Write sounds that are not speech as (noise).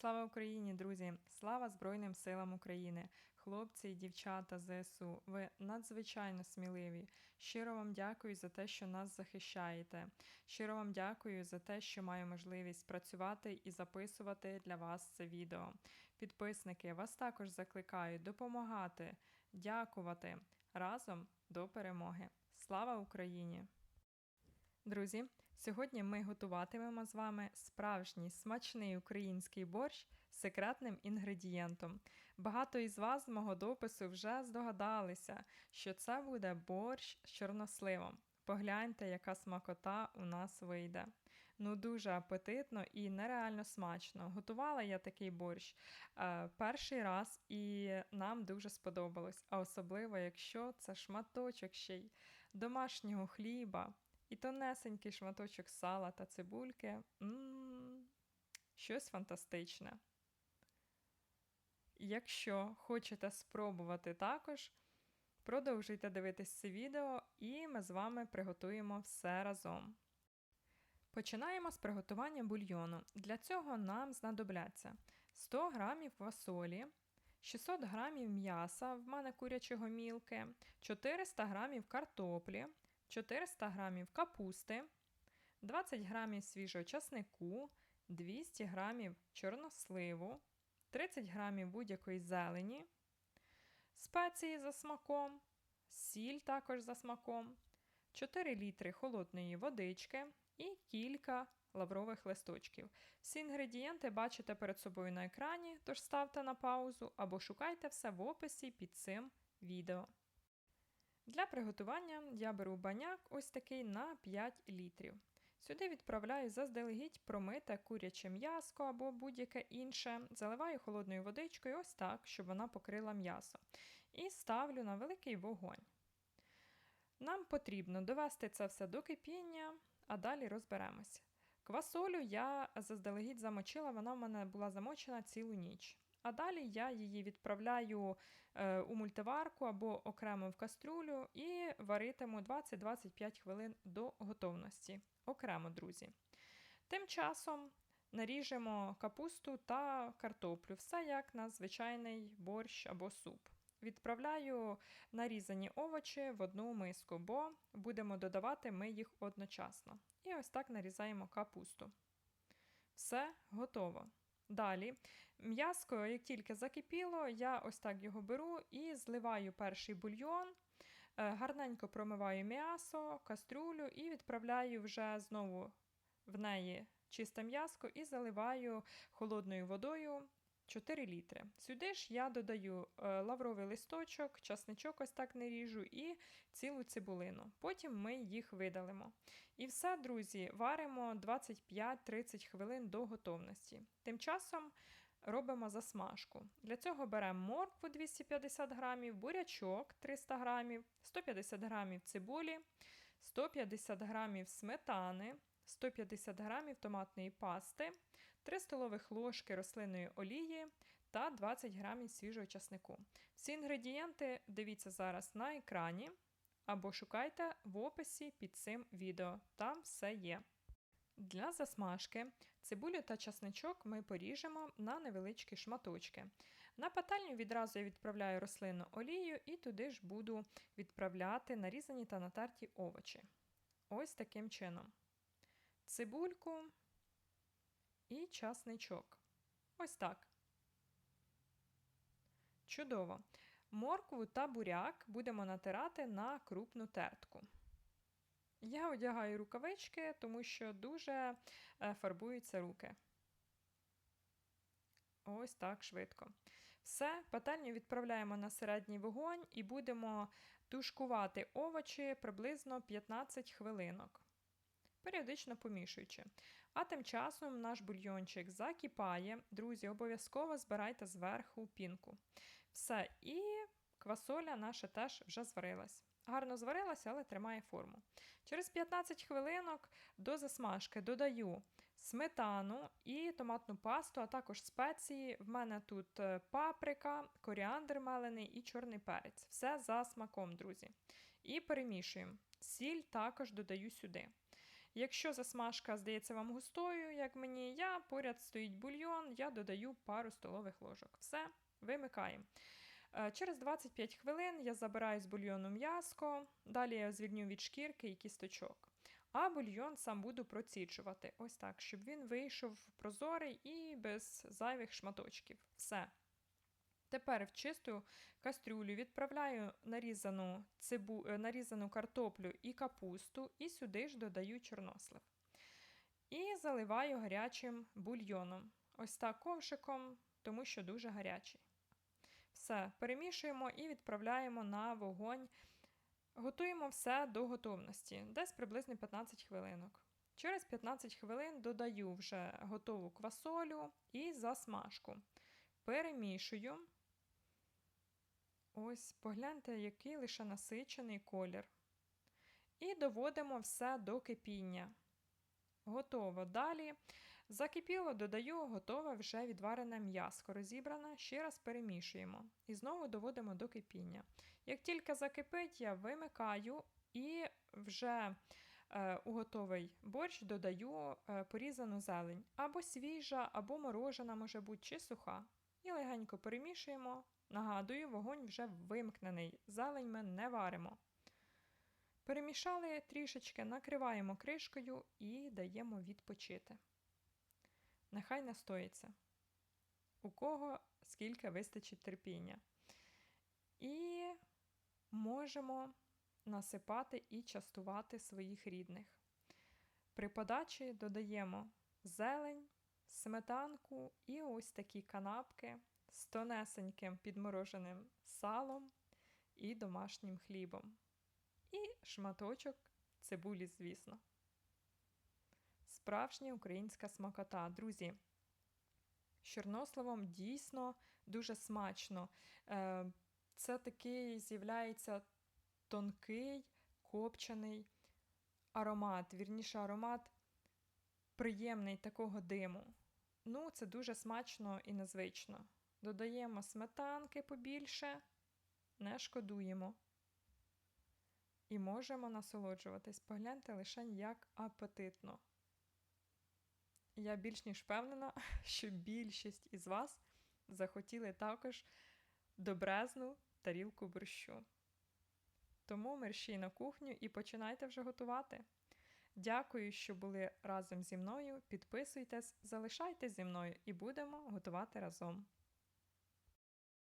Слава Україні, друзі! Слава Збройним силам України! Хлопці і дівчата ЗСУ, ви надзвичайно сміливі. Щиро вам дякую за те, що нас захищаєте. Щиро вам дякую за те, що маю можливість працювати і записувати для вас це відео. Підписники, вас також закликаю допомагати, дякувати разом до перемоги. Слава Україні! Друзі, сьогодні ми готуватимемо з вами справжній смачний український борщ з секретним інгредієнтом. Багато із вас з мого допису вже здогадалися, що це буде борщ з чорносливом. Погляньте, яка смакота у нас вийде. Ну, дуже апетитно і нереально смачно. Готувала я такий борщ е, перший раз, і нам дуже сподобалось. А особливо, якщо це шматочок ще й домашнього хліба. І тонесенький шматочок сала та цибульки. М-м-м, щось фантастичне. Якщо хочете спробувати також, продовжуйте дивитись це відео, і ми з вами приготуємо все разом. Починаємо з приготування бульйону. Для цього нам знадобляться 100 г квасолі, 600 г м'яса, в мене курячого мілки, 400 г картоплі, 400 г капусти, 20 г свіжого часнику, 200 г чорносливу, 30 г будь-якої зелені, спеції за смаком, сіль також за смаком, 4 літри холодної водички і кілька лаврових листочків. Всі інгредієнти бачите перед собою на екрані, тож ставте на паузу або шукайте все в описі під цим відео. Для приготування я беру баняк ось такий на 5 літрів. Сюди відправляю заздалегідь промите куряче м'яско або будь-яке інше, заливаю холодною водичкою ось так, щоб вона покрила м'ясо. І ставлю на великий вогонь. Нам потрібно довести це все до кипіння, а далі розберемося. Квасолю я заздалегідь замочила, вона в мене була замочена цілу ніч. А далі я її відправляю е, у мультиварку або окремо в каструлю і варитиму 20-25 хвилин до готовності. Окремо, друзі. Тим часом наріжемо капусту та картоплю, все як на звичайний борщ або суп. Відправляю нарізані овочі в одну миску, бо будемо додавати ми їх одночасно. І ось так нарізаємо капусту. Все готово. Далі, м'яско, як тільки закипіло, я ось так його беру і зливаю перший бульйон, е, гарненько промиваю м'ясо, каструлю і відправляю вже знову в неї чисте м'яско і заливаю холодною водою 4 літри. Сюди ж я додаю е, лавровий листочок, часничок ось так не ріжу і цілу цибулину. Потім ми їх видалимо. І все, друзі, варимо 25-30 хвилин до готовності. Тим часом робимо засмажку. Для цього беремо моркву 250 грамів, бурячок 300 грамів, 150 грамів цибулі, 150 грамів сметани. 150 г томатної пасти, 3 столових ложки рослинної олії та 20 г свіжого часнику. Всі інгредієнти дивіться зараз на екрані або шукайте в описі під цим відео, там все є. Для засмажки цибулю та часничок ми поріжемо на невеличкі шматочки. На пательню відразу я відправляю рослинну олію і туди ж буду відправляти нарізані та натерті овочі. Ось таким чином цибульку і часничок. Ось так. Чудово. Моркву та буряк будемо натирати на крупну тертку. Я одягаю рукавички, тому що дуже е, фарбуються руки. Ось так швидко. Все, пательню відправляємо на середній вогонь і будемо тушкувати овочі приблизно 15 хвилинок періодично помішуючи. А тим часом наш бульйончик закипає. Друзі, обов'язково збирайте зверху пінку. Все, і квасоля наша теж вже зварилась. Гарно зварилася, але тримає форму. Через 15 хвилинок до засмажки додаю сметану і томатну пасту, а також спеції. В мене тут е, паприка, коріандр мелений і чорний перець. Все за смаком, друзі. І перемішуємо. Сіль також додаю сюди. Якщо засмажка здається вам густою, як мені, я поряд стоїть бульйон, я додаю пару столових ложок. Все, вимикаємо. Е, Через 25 хвилин я забираю з бульйону м'яско, далі я звільню від шкірки і кісточок. А бульйон сам буду проціджувати. Ось так, щоб він вийшов прозорий і без зайвих шматочків. Все. Тепер в чисту кастрюлю відправляю нарізану, цибу, е, нарізану картоплю і капусту, і сюди ж додаю чорнослив. І заливаю гарячим бульйоном. Ось так ковшиком, тому що дуже гарячий. Все, перемішуємо і відправляємо на вогонь. Готуємо все до готовності, десь приблизно 15 хвилинок. Через 15 хвилин додаю вже готову квасолю і засмажку. Перемішую. Ось, погляньте, який лише насичений колір. І доводимо все до кипіння. Готово. Далі закипіло, додаю готове вже відварене м'яско. Розібране, ще раз перемішуємо. І знову доводимо до кипіння. Як тільки закипить, я вимикаю і вже е, у готовий борщ додаю е, порізану зелень. Або свіжа, або морожена, може бути, чи суха. І легенько перемішуємо. Нагадую, вогонь вже вимкнений. Зелень ми не варимо. Перемішали трішечки, накриваємо кришкою і даємо відпочити. Нехай настоїться. У кого скільки вистачить терпіння. І можемо насипати і частувати своїх рідних. При подачі додаємо зелень, сметанку і ось такі канапки з тонесеньким підмороженим салом і домашнім хлібом. І шматочок цибулі, звісно. Справжня українська смакота. Друзі, з чорносливом дійсно дуже смачно. Е, Це такий з'являється тонкий копчений аромат, вірніше, аромат приємний такого диму. Ну, це дуже смачно і незвично. Додаємо сметанки побільше, не шкодуємо. І можемо насолоджуватись. Погляньте лише як апетитно. Я більш ніж впевнена, (laughs) що більшість із вас захотіли також добрезну тарілку борщу. Тому мерщій на кухню і починайте вже готувати. Дякую, що були разом зі мною. Підписуйтесь, залишайтесь зі мною і будемо готувати разом.